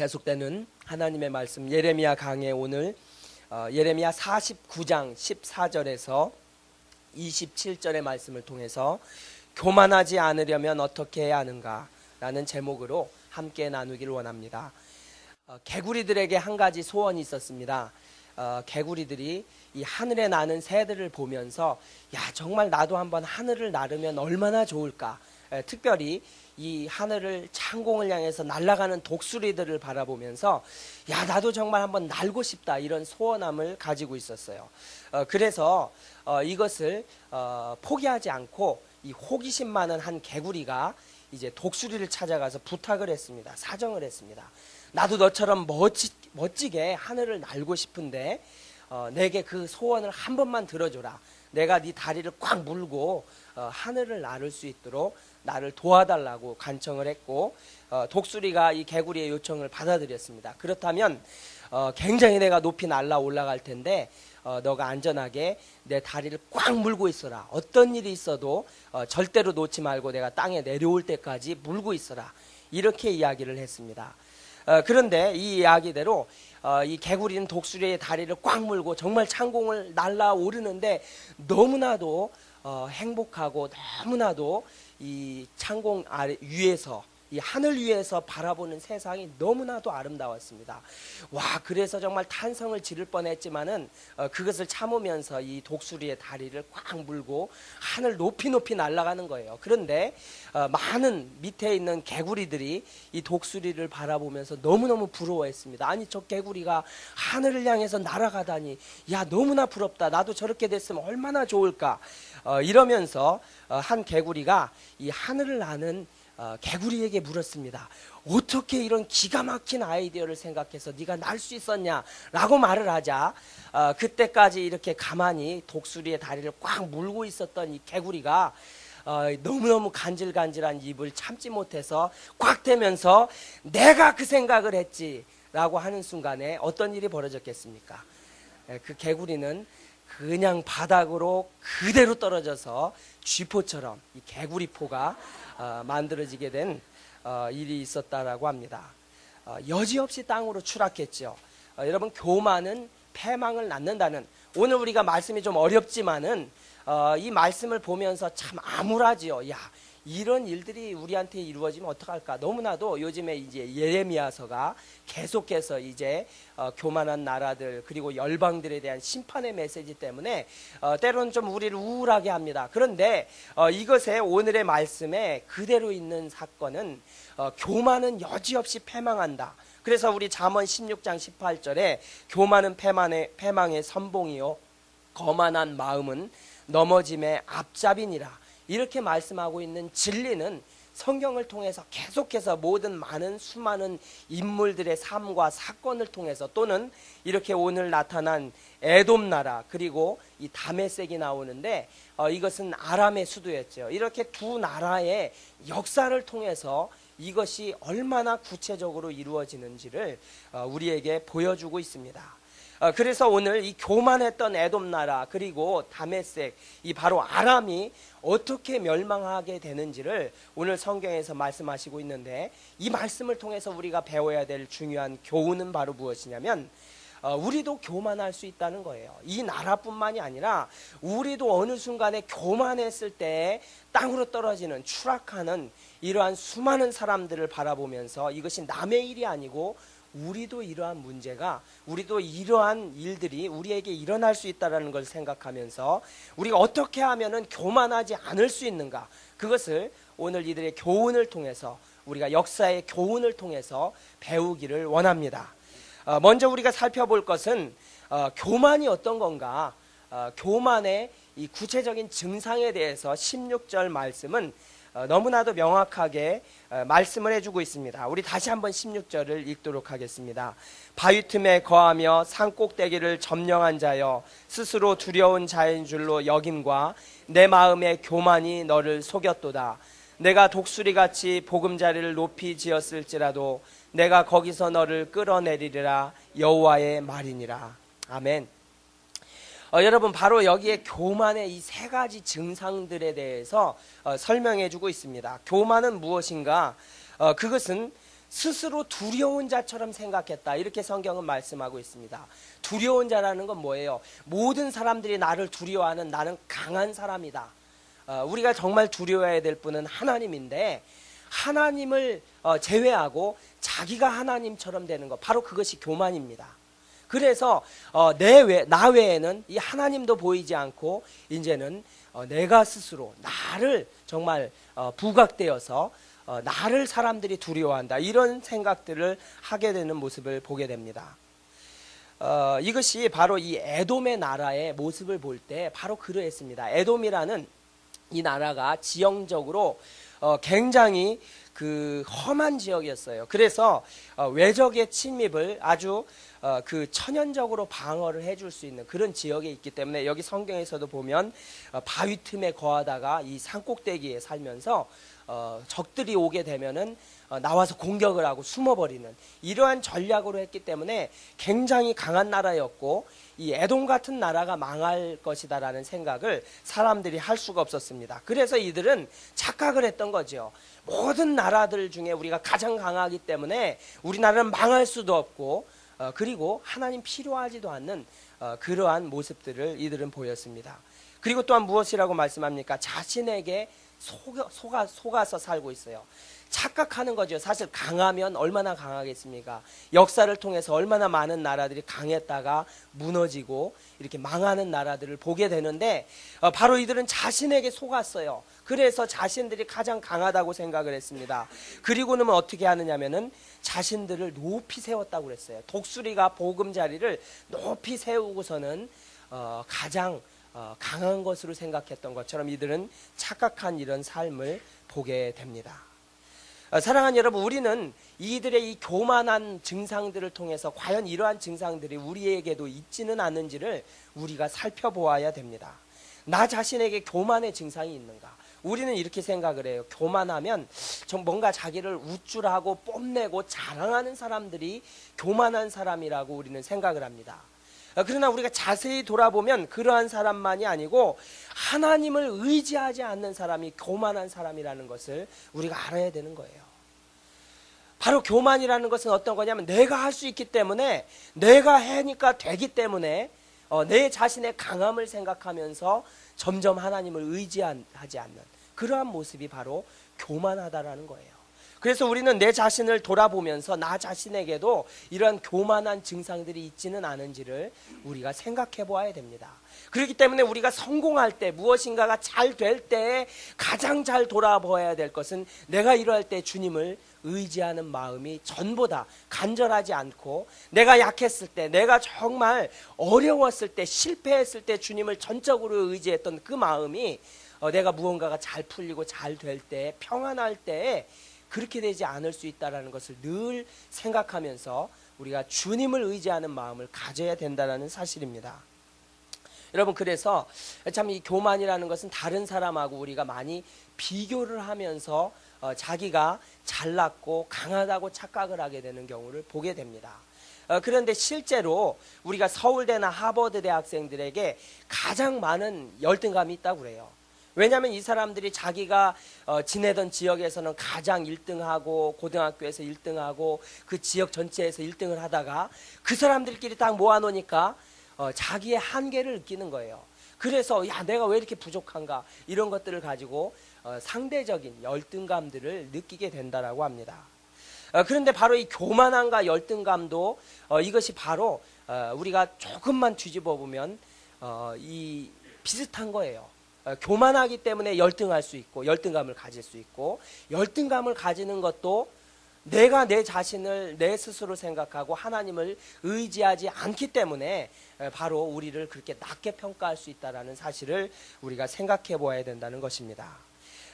계속되는 하나님의 말씀 예레미야 강의 오늘 어, 예레미야 49장 14절에서 27절의 말씀을 통해서 교만하지 않으려면 어떻게 해야 하는가 라는 제목으로 함께 나누기를 원합니다. 어, 개구리들에게 한 가지 소원이 있었습니다. 어, 개구리들이 이 하늘에 나는 새들을 보면서 야 정말 나도 한번 하늘을 나르면 얼마나 좋을까. 에, 특별히 이 하늘을 창공을 향해서 날아가는 독수리들을 바라보면서 야 나도 정말 한번 날고 싶다 이런 소원함을 가지고 있었어요. 어, 그래서 어, 이것을 어, 포기하지 않고 이 호기심 많은 한 개구리가 이제 독수리를 찾아가서 부탁을 했습니다. 사정을 했습니다. 나도 너처럼 멋지, 멋지게 하늘을 날고 싶은데 어, 내게 그 소원을 한 번만 들어줘라. 내가 네 다리를 꽉 물고 어, 하늘을 나를 수 있도록 나를 도와달라고 간청을 했고 어, 독수리가 이 개구리의 요청을 받아들였습니다. 그렇다면 어, 굉장히 내가 높이 날라 올라갈 텐데 어, 너가 안전하게 내 다리를 꽉 물고 있어라. 어떤 일이 있어도 어, 절대로 놓지 말고 내가 땅에 내려올 때까지 물고 있어라. 이렇게 이야기를 했습니다. 어, 그런데 이 이야기대로 어, 이 개구리는 독수리의 다리를 꽉 물고 정말 창공을 날아오르는데 너무나도 어, 행복하고 너무나도 이 창공 아래 위에서 이 하늘 위에서 바라보는 세상이 너무나도 아름다웠습니다. 와 그래서 정말 탄성을 지를 뻔했지만은 어, 그것을 참으면서 이 독수리의 다리를 꽉 물고 하늘 높이 높이 날아가는 거예요. 그런데 어, 많은 밑에 있는 개구리들이 이 독수리를 바라보면서 너무너무 부러워했습니다. 아니 저 개구리가 하늘을 향해서 날아가다니 야 너무나 부럽다. 나도 저렇게 됐으면 얼마나 좋을까. 어, 이러면서 어, 한 개구리가 이 하늘을 나는 어, 개구리에게 물었습니다. 어떻게 이런 기가 막힌 아이디어를 생각해서 네가 날 수 있었냐라고 말을 하자 어, 그때까지 이렇게 가만히 독수리의 다리를 꽉 물고 있었던 이 개구리가 어, 너무너무 간질간질한 입을 참지 못해서 꽉 대면서 내가 그 생각을 했지라고 하는 순간에 어떤 일이 벌어졌겠습니까? 에, 그 개구리는 그냥 바닥으로 그대로 떨어져서 쥐포처럼 이 개구리포가 어, 만들어지게 된 어, 일이 있었다라고 합니다. 어, 여지없이 땅으로 추락했죠. 어, 여러분 교만은 패망을 낳는다는 오늘 우리가 말씀이 좀 어렵지만은 어, 이 말씀을 보면서 참 암울하지요. 야 이런 일들이 우리한테 이루어지면 어떡할까? 너무나도 요즘에 이제 예레미야서가 계속해서 이제 어, 교만한 나라들 그리고 열방들에 대한 심판의 메시지 때문에 어, 때로는 좀 우리를 우울하게 합니다. 그런데 어, 이것에 오늘의 말씀에 그대로 있는 사건은 어, 교만은 여지없이 패망한다. 그래서 우리 잠언 16장 18절에 교만은 패망의, 패망의 선봉이요 거만한 마음은 넘어짐의 앞잡이니라. 이렇게 말씀하고 있는 진리는 성경을 통해서 계속해서 모든 많은 수많은 인물들의 삶과 사건을 통해서 또는 이렇게 오늘 나타난 에돔 나라 그리고 이 다메섹이 나오는데 어, 이것은 아람의 수도였죠. 이렇게 두 나라의 역사를 통해서 이것이 얼마나 구체적으로 이루어지는지를 어, 우리에게 보여주고 있습니다. 어, 그래서 오늘 이 교만했던 에돔 나라 그리고 다메섹 이 바로 아람이 어떻게 멸망하게 되는지를 오늘 성경에서 말씀하시고 있는데 이 말씀을 통해서 우리가 배워야 될 중요한 교훈은 바로 무엇이냐면 어, 우리도 교만할 수 있다는 거예요. 이 나라뿐만이 아니라 우리도 어느 순간에 교만했을 때 땅으로 떨어지는 추락하는 이러한 수많은 사람들을 바라보면서 이것이 남의 일이 아니고 우리도 이러한 문제가 우리도 이러한 일들이 우리에게 일어날 수 있다라는 걸 생각하면서 우리가 어떻게 하면은 교만하지 않을 수 있는가 그것을 오늘 이들의 교훈을 통해서 우리가 역사의 교훈을 통해서 배우기를 원합니다. 어, 먼저 우리가 살펴볼 것은 어, 교만이 어떤 건가 어, 교만의 이 구체적인 증상에 대해서 16절 말씀은 어, 너무나도 명확하게 어, 말씀을 해주고 있습니다. 우리 다시 한번 16절을 읽도록 하겠습니다. 바위 틈에 거하며 산 꼭대기를 점령한 자여 스스로 두려운 자인 줄로 여김과 내 마음의 교만이 너를 속였도다. 내가 독수리 같이 보금자리를 높이 지었을지라도 내가 거기서 너를 끌어내리리라 여호와의 말이니라. 아멘. 어, 여러분 바로 여기에 교만의 이 세 가지 증상들에 대해서 어, 설명해주고 있습니다. 교만은 무엇인가? 어, 그것은 스스로 두려운 자처럼 생각했다. 이렇게 성경은 말씀하고 있습니다. 두려운 자라는 건 뭐예요? 모든 사람들이 나를 두려워하는 나는 강한 사람이다. 어, 우리가 정말 두려워해야 될 분은 하나님인데 하나님을 어, 제외하고 자기가 하나님처럼 되는 것 바로 그것이 교만입니다. 그래서 어, 내 외, 나 외에는 이 하나님도 보이지 않고 이제는 어, 내가 스스로 나를 정말 어, 부각되어서 어, 나를 사람들이 두려워한다 이런 생각들을 하게 되는 모습을 보게 됩니다. 어, 이것이 바로 이 에돔의 나라의 모습을 볼 때 바로 그러했습니다. 에돔이라는 이 나라가 지형적으로 어, 굉장히 그 험한 지역이었어요. 그래서 어, 외적의 침입을 아주 어, 그 천연적으로 방어를 해줄 수 있는 그런 지역에 있기 때문에 여기 성경에서도 보면 어, 바위 틈에 거하다가 이 산꼭대기에 살면서 어, 적들이 오게 되면은 어, 나와서 공격을 하고 숨어버리는 이러한 전략으로 했기 때문에 굉장히 강한 나라였고 이 에돔 같은 나라가 망할 것이다라는 생각을 사람들이 할 수가 없었습니다. 그래서 이들은 착각을 했던 거죠. 모든 나라들 중에 우리가 가장 강하기 때문에 우리나라는 망할 수도 없고 어, 그리고 하나님 필요하지도 않는 어, 그러한 모습들을 이들은 보였습니다. 그리고 또한 무엇이라고 말씀합니까? 자신에게 속아, 속아, 속아서 살고 있어요. 착각하는 거죠. 사실 강하면 얼마나 강하겠습니까? 역사를 통해서 얼마나 많은 나라들이 강했다가 무너지고 이렇게 망하는 나라들을 보게 되는데 어, 바로 이들은 자신에게 속았어요. 그래서 자신들이 가장 강하다고 생각을 했습니다. 그리고는 어떻게 하느냐면은 자신들을 높이 세웠다고 그랬어요. 독수리가 보금 자리를 높이 세우고서는 어, 가장 어, 강한 것으로 생각했던 것처럼 이들은 착각한 이런 삶을 보게 됩니다. 어, 사랑하는 여러분, 우리는 이들의 이 교만한 증상들을 통해서 과연 이러한 증상들이 우리에게도 있지는 않은지를 우리가 살펴보아야 됩니다. 나 자신에게 교만의 증상이 있는가? 우리는 이렇게 생각을 해요. 교만하면 좀 뭔가 자기를 우쭐하고 뽐내고 자랑하는 사람들이 교만한 사람이라고 우리는 생각을 합니다. 어, 그러나 우리가 자세히 돌아보면 그러한 사람만이 아니고 하나님을 의지하지 않는 사람이 교만한 사람이라는 것을 우리가 알아야 되는 거예요. 바로 교만이라는 것은 어떤 거냐면 내가 할 수 있기 때문에 내가 해니까 되기 때문에 어, 내 자신의 강함을 생각하면서 점점 하나님을 의지하지 않는 그러한 모습이 바로 교만하다라는 거예요. 그래서 우리는 내 자신을 돌아보면서 나 자신에게도 이러한 교만한 증상들이 있지는 않은지를 우리가 생각해 보아야 됩니다. 그렇기 때문에 우리가 성공할 때 무엇인가가 잘 될때 가장 잘 돌아보아야 될 것은 내가 이러할 때 주님을 의지하는 마음이 전보다 간절하지 않고 내가 약했을 때 내가 정말 어려웠을 때 실패했을 때 주님을 전적으로 의지했던 그 마음이 어, 내가 무언가가 잘 풀리고 잘 될 때 평안할 때 그렇게 되지 않을 수 있다라는 것을 늘 생각하면서 우리가 주님을 의지하는 마음을 가져야 된다는 사실입니다. 여러분 그래서 참 이 교만이라는 것은 다른 사람하고 우리가 많이 비교를 하면서 어, 자기가 잘났고 강하다고 착각을 하게 되는 경우를 보게 됩니다. 어, 그런데 실제로 우리가 서울대나 하버드 대학생들에게 가장 많은 열등감이 있다고 그래요. 왜냐하면 이 사람들이 자기가 어, 지내던 지역에서는 가장 1등하고 고등학교에서 1등하고 그 지역 전체에서 1등을 하다가 그 사람들끼리 딱 모아놓으니까 어, 자기의 한계를 느끼는 거예요. 그래서 야 내가 왜 이렇게 부족한가 이런 것들을 가지고 어, 상대적인 열등감들을 느끼게 된다라고 합니다. 어, 그런데 바로 이 교만함과 열등감도 어, 이것이 바로 어, 우리가 조금만 뒤집어 보면 어, 이 비슷한 거예요. 어, 교만하기 때문에 열등할 수 있고 열등감을 가질 수 있고 열등감을 가지는 것도 내가 내 자신을 내 스스로 생각하고 하나님을 의지하지 않기 때문에 에, 바로 우리를 그렇게 낮게 평가할 수 있다라는 사실을 우리가 생각해 보아야 된다는 것입니다.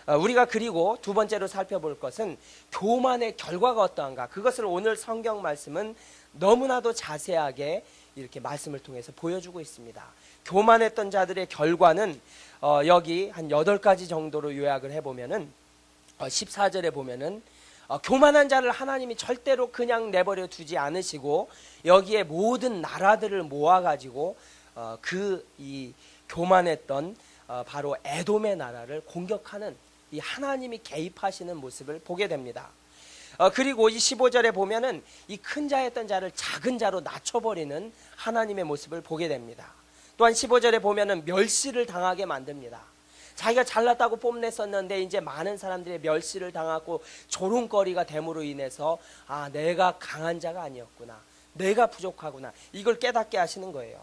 어, 우리가 그리고 두 번째로 살펴볼 것은 교만의 결과가 어떠한가 그것을 오늘 성경 말씀은 너무나도 자세하게 이렇게 말씀을 통해서 보여주고 있습니다. 교만했던 자들의 결과는 어, 여기 한 여덟 가지 정도로 요약을 해보면은 어, 14절에 보면은 어, 교만한 자를 하나님이 절대로 그냥 내버려 두지 않으시고 여기에 모든 나라들을 모아가지고 어, 그이 교만했던 어, 바로 에돔의 나라를 공격하는 이 하나님이 개입하시는 모습을 보게 됩니다. 어, 그리고 이 15절에 보면은 이 큰 자였던 자를 작은 자로 낮춰버리는 하나님의 모습을 보게 됩니다. 또한 15절에 보면은 멸시를 당하게 만듭니다. 자기가 잘났다고 뽐냈었는데 이제 많은 사람들이 멸시를 당하고 조롱거리가 됨으로 인해서 아 내가 강한 자가 아니었구나 내가 부족하구나 이걸 깨닫게 하시는 거예요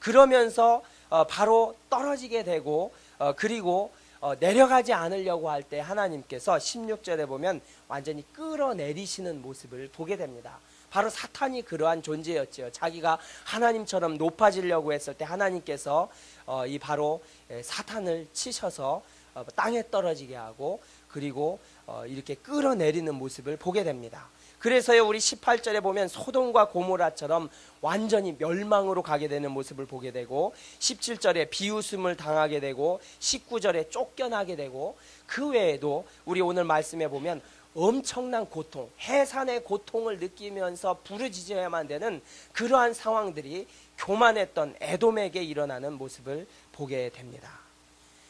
그러면서 어, 바로 떨어지게 되고 어, 그리고 어, 내려가지 않으려고 할 때 하나님께서 16절에 보면 완전히 끌어내리시는 모습을 보게 됩니다 바로 사탄이 그러한 존재였지요. 자기가 하나님처럼 높아지려고 했을 때 하나님께서 어, 이 바로 예, 사탄을 치셔서 어, 땅에 떨어지게 하고 그리고 어, 이렇게 끌어내리는 모습을 보게 됩니다. 그래서요 우리 18절에 보면 소돔과 고모라처럼 완전히 멸망으로 가게 되는 모습을 보게 되고 17절에 비웃음을 당하게 되고 19절에 쫓겨나게 되고 그 외에도 우리 오늘 말씀에 보면 엄청난 고통, 해산의 고통을 느끼면서 부르짖어야만 되는 그러한 상황들이 교만했던 에돔에게 일어나는 모습을 보게 됩니다.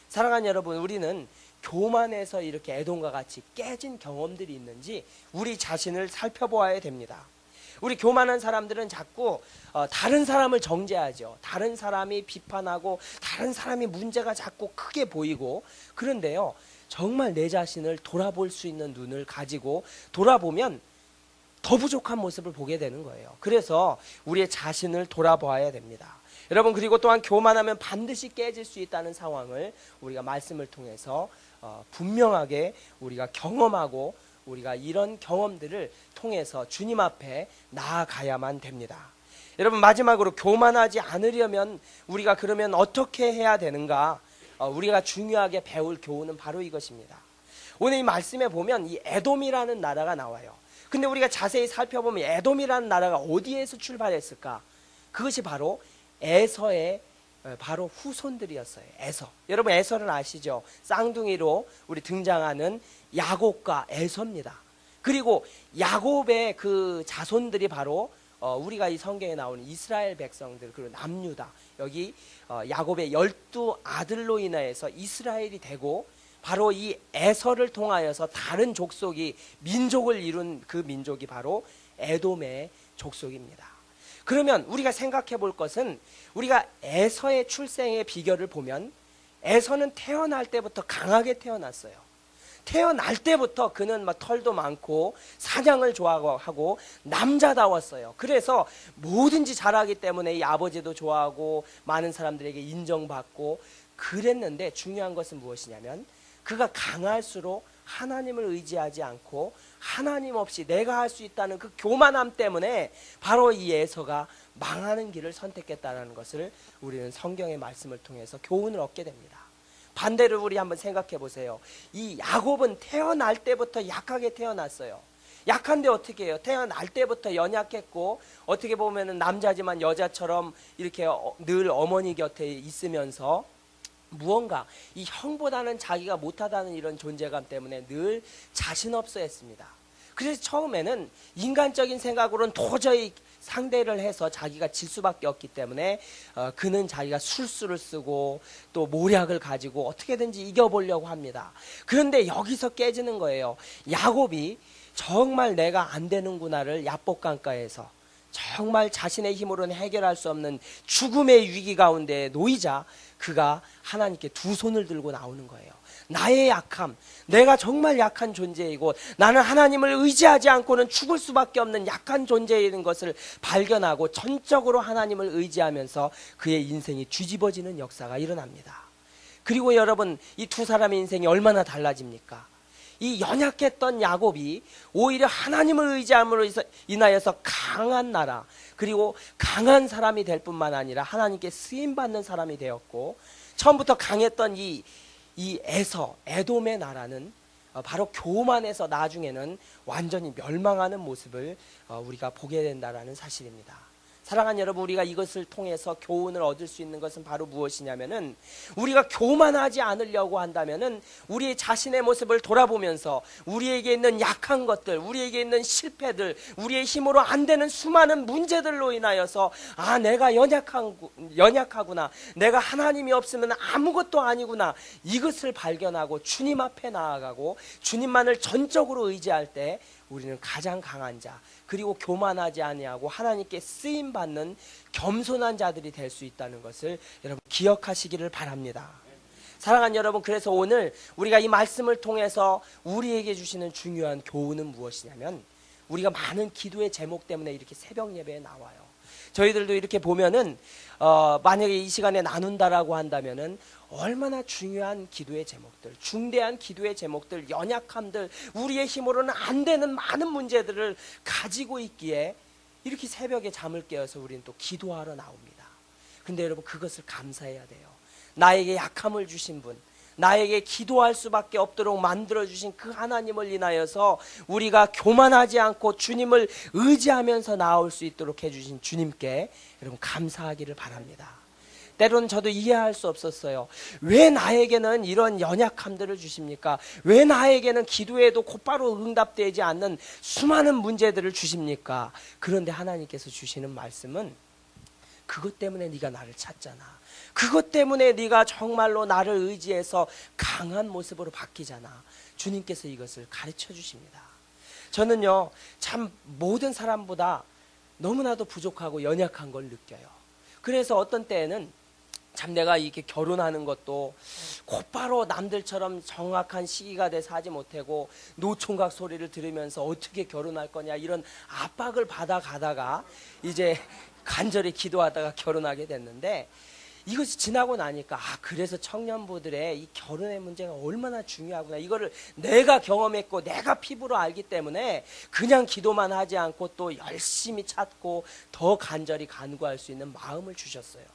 사랑하는 여러분, 우리는 교만해서 이렇게 에돔과 같이 깨진 경험들이 있는지 우리 자신을 살펴보아야 됩니다. 우리 교만한 사람들은 자꾸 어, 다른 사람을 정죄하죠. 다른 사람이 비판하고 다른 사람이 문제가 자꾸 크게 보이고 그런데요. 정말 내 자신을 돌아볼 수 있는 눈을 가지고 돌아보면 더 부족한 모습을 보게 되는 거예요. 그래서 우리의 자신을 돌아봐야 됩니다. 여러분 그리고 또한 교만하면 반드시 깨질 수 있다는 상황을 우리가 말씀을 통해서 어, 분명하게 우리가 경험하고 우리가 이런 경험들을 통해서 주님 앞에 나아가야만 됩니다. 여러분 마지막으로 교만하지 않으려면 우리가 그러면 어떻게 해야 되는가? 어, 우리가 중요하게 배울 교훈은 바로 이것입니다. 오늘 이 말씀에 보면 이 에돔이라는 나라가 나와요. 근데 우리가 자세히 살펴보면 에돔이라는 나라가 어디에서 출발했을까? 그것이 바로 에서의 어, 바로 후손들이었어요. 에서. 여러분 에서는 아시죠? 쌍둥이로 우리 등장하는 야곱과 에서입니다. 그리고 야곱의 그 자손들이 바로 어, 우리가 이 성경에 나오는 이스라엘 백성들 그리고 남유다 여기 어, 야곱의 열두 아들로 인하여서 이스라엘이 되고 바로 이 에서를 통하여서 다른 족속이 민족을 이룬 그 민족이 바로 에돔의 족속입니다. 그러면 우리가 생각해 볼 것은 우리가 에서의 출생의 비결을 보면 에서는 태어날 때부터 강하게 태어났어요. 태어날 때부터 그는 막 털도 많고 사냥을 좋아하고 남자다웠어요. 그래서 뭐든지 잘하기 때문에 이 아버지도 좋아하고 많은 사람들에게 인정받고 그랬는데 중요한 것은 무엇이냐면 그가 강할수록 하나님을 의지하지 않고 하나님 없이 내가 할 수 있다는 그 교만함 때문에 바로 이 에서가 망하는 길을 선택했다는 것을 우리는 성경의 말씀을 통해서 교훈을 얻게 됩니다. 반대로 우리 한번 생각해 보세요. 이 야곱은 태어날 때부터 약하게 태어났어요. 약한데 어떻게 해요? 태어날 때부터 연약했고 어떻게 보면은 남자지만 여자처럼 이렇게 어- 늘 어머니 곁에 있으면서 무언가 이 형보다는 자기가 못하다는 이런 존재감 때문에 늘 자신 없어 했습니다. 그래서 처음에는 인간적인 생각으로는 도저히 상대를 해서 자기가 질 수밖에 없기 때문에 어, 그는 자기가 술수를 쓰고 또 모략을 가지고 어떻게든지 이겨보려고 합니다. 그런데 여기서 깨지는 거예요. 야곱이 정말 내가 안 되는구나를 야복강가에서 정말 자신의 힘으로는 해결할 수 없는 죽음의 위기 가운데 놓이자 그가 하나님께 두 손을 들고 나오는 거예요. 나의 약함, 내가 정말 약한 존재이고 나는 하나님을 의지하지 않고는 죽을 수밖에 없는 약한 존재인 것을 발견하고 전적으로 하나님을 의지하면서 그의 인생이 뒤집어지는 역사가 일어납니다. 그리고 여러분 이 두 사람의 인생이 얼마나 달라집니까? 이 연약했던 야곱이 오히려 하나님을 의지함으로 인하여서 강한 나라 그리고 강한 사람이 될 뿐만 아니라 하나님께 쓰임 받는 사람이 되었고 처음부터 강했던 이, 이 에서 에돔의 나라는 어, 바로 교만해서 나중에는 완전히 멸망하는 모습을 어, 우리가 보게 된다라는 사실입니다. 사랑하는 여러분, 우리가 이것을 통해서 교훈을 얻을 수 있는 것은 바로 무엇이냐면은 우리가 교만하지 않으려고 한다면은 우리의 자신의 모습을 돌아보면서 우리에게 있는 약한 것들, 우리에게 있는 실패들, 우리의 힘으로 안 되는 수많은 문제들로 인하여서 아, 내가 연약한, 연약하구나. 내가 하나님이 없으면 아무것도 아니구나. 이것을 발견하고 주님 앞에 나아가고 주님만을 전적으로 의지할 때 우리는 가장 강한 자 그리고 교만하지 아니하고 하나님께 쓰임 받는 겸손한 자들이 될 수 있다는 것을 여러분 기억하시기를 바랍니다. 사랑하는 여러분, 그래서 오늘 우리가 이 말씀을 통해서 우리에게 주시는 중요한 교훈은 무엇이냐면 우리가 많은 기도의 제목 때문에 이렇게 새벽 예배에 나와요. 저희들도 이렇게 보면은 어, 만약에 이 시간에 나눈다라고 한다면은 얼마나 중요한 기도의 제목들, 중대한 기도의 제목들, 연약함들, 우리의 힘으로는 안 되는 많은 문제들을 가지고 있기에 이렇게 새벽에 잠을 깨어서 우리는 또 기도하러 나옵니다. 근데 여러분 그것을 감사해야 돼요. 나에게 약함을 주신 분, 나에게 기도할 수밖에 없도록 만들어 주신 그 하나님을 인하여서 우리가 교만하지 않고 주님을 의지하면서 나올 수 있도록 해 주신 주님께 여러분 감사하기를 바랍니다. 때로는 저도 이해할 수 없었어요. 왜 나에게는 이런 연약함들을 주십니까? 왜 나에게는 기도에도 곧바로 응답되지 않는 수많은 문제들을 주십니까? 그런데 하나님께서 주시는 말씀은 그것 때문에 네가 나를 찾잖아. 그것 때문에 네가 정말로 나를 의지해서 강한 모습으로 바뀌잖아. 주님께서 이것을 가르쳐 주십니다. 저는요, 참 모든 사람보다 너무나도 부족하고 연약한 걸 느껴요. 그래서 어떤 때에는 참 내가 이렇게 결혼하는 것도 곧바로 남들처럼 정확한 시기가 돼서 하지 못하고 노총각 소리를 들으면서 어떻게 결혼할 거냐 이런 압박을 받아 가다가 이제 간절히 기도하다가 결혼하게 됐는데 이것이 지나고 나니까 아 그래서 청년부들의 이 결혼의 문제가 얼마나 중요하구나 이거를 내가 경험했고 내가 피부로 알기 때문에 그냥 기도만 하지 않고 또 열심히 찾고 더 간절히 간구할 수 있는 마음을 주셨어요.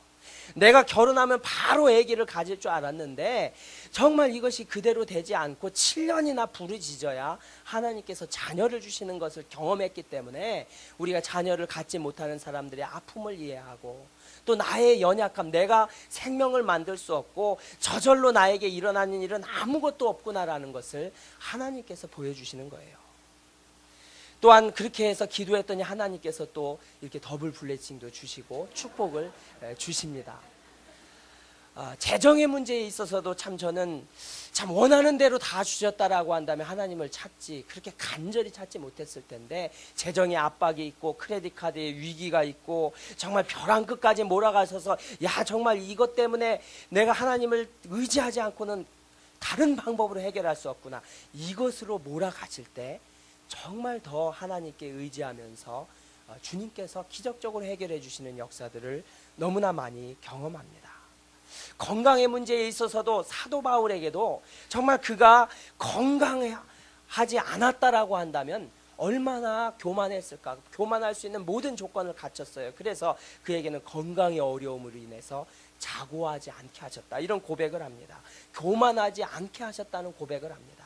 내가 결혼하면 바로 아기를 가질 줄 알았는데 정말 이것이 그대로 되지 않고 7년이나 부르짖어야 하나님께서 자녀를 주시는 것을 경험했기 때문에 우리가 자녀를 갖지 못하는 사람들의 아픔을 이해하고 또 나의 연약함, 내가 생명을 만들 수 없고 저절로 나에게 일어나는 일은 아무것도 없구나라는 것을 하나님께서 보여주시는 거예요. 또한 그렇게 해서 기도했더니 하나님께서 또 이렇게 더블 블레싱도 주시고 축복을 에, 주십니다. 아, 재정의 문제에 있어서도 참 저는 참 원하는 대로 다 주셨다라고 한다면 하나님을 찾지 그렇게 간절히 찾지 못했을 텐데 재정의 압박이 있고 크레딧 카드의 위기가 있고 정말 벼랑 끝까지 몰아가셔서 야 정말 이것 때문에 내가 하나님을 의지하지 않고는 다른 방법으로 해결할 수 없구나 이것으로 몰아가실 때 정말 더 하나님께 의지하면서 어, 주님께서 기적적으로 해결해 주시는 역사들을 너무나 많이 경험합니다. 건강의 문제에 있어서도 사도 바울에게도 정말 그가 건강하지 않았다라고 한다면 얼마나 교만했을까? 교만할 수 있는 모든 조건을 갖췄어요. 그래서 그에게는 건강의 어려움으로 인해서 자고하지 않게 하셨다. 이런 고백을 합니다. 교만하지 않게 하셨다는 고백을 합니다.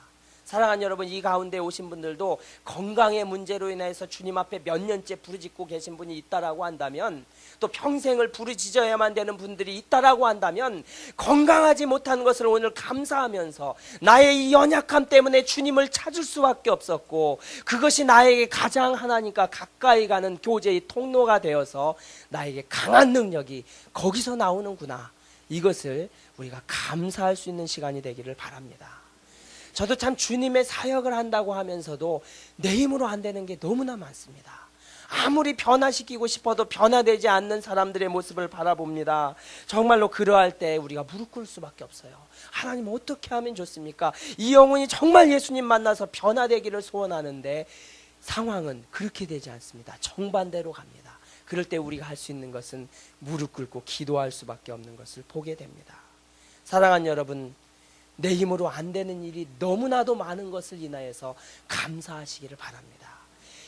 사랑하는 여러분, 이 가운데 오신 분들도 건강의 문제로 인해서 주님 앞에 몇 년째 부르짖고 계신 분이 있다라고 한다면 또 평생을 부르짖어야만 되는 분들이 있다라고 한다면 건강하지 못한 것을 오늘 감사하면서 나의 이 연약함 때문에 주님을 찾을 수밖에 없었고 그것이 나에게 가장 하나님과 가까이 가는 교제의 통로가 되어서 나에게 강한 능력이 거기서 나오는구나. 이것을 우리가 감사할 수 있는 시간이 되기를 바랍니다. 저도 참 주님의 사역을 한다고 하면서도 내 힘으로 안 되는 게 너무나 많습니다. 아무리 변화시키고 싶어도 변화되지 않는 사람들의 모습을 바라봅니다. 정말로 그러할 때 우리가 무릎 꿇을 수밖에 없어요. 하나님 어떻게 하면 좋습니까? 이 영혼이 정말 예수님 만나서 변화되기를 소원하는데 상황은 그렇게 되지 않습니다. 정반대로 갑니다. 그럴 때 우리가 할 수 있는 것은 무릎 꿇고 기도할 수밖에 없는 것을 보게 됩니다. 사랑하는 여러분, 내 힘으로 안 되는 일이 너무나도 많은 것을 인하여서 감사하시기를 바랍니다.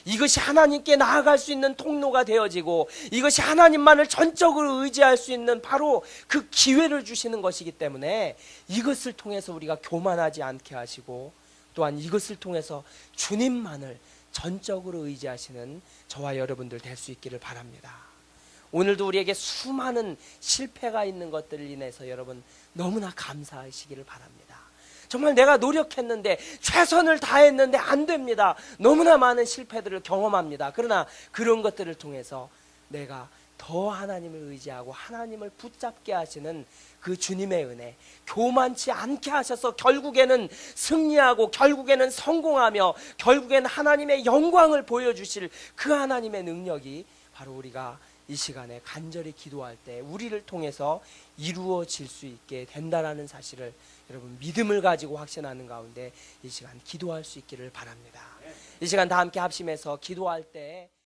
이것이 하나님께 나아갈 수 있는 통로가 되어지고 이것이 하나님만을 전적으로 의지할 수 있는 바로 그 기회를 주시는 것이기 때문에 이것을 통해서 우리가 교만하지 않게 하시고 또한 이것을 통해서 주님만을 전적으로 의지하시는 저와 여러분들 될 수 있기를 바랍니다. 오늘도 우리에게 수많은 실패가 있는 것들을 인해서 여러분 너무나 감사하시기를 바랍니다. 정말 내가 노력했는데 최선을 다했는데 안 됩니다. 너무나 많은 실패들을 경험합니다. 그러나 그런 것들을 통해서 내가 더 하나님을 의지하고 하나님을 붙잡게 하시는 그 주님의 은혜 교만치 않게 하셔서 결국에는 승리하고 결국에는 성공하며 결국에는 하나님의 영광을 보여주실 그 하나님의 능력이 바로 우리가 이 시간에 간절히 기도할 때 우리를 통해서 이루어질 수 있게 된다라는 사실을 여러분 믿음을 가지고 확신하는 가운데 이 시간 기도할 수 있기를 바랍니다. 이 시간 다 함께 합심해서 기도할 때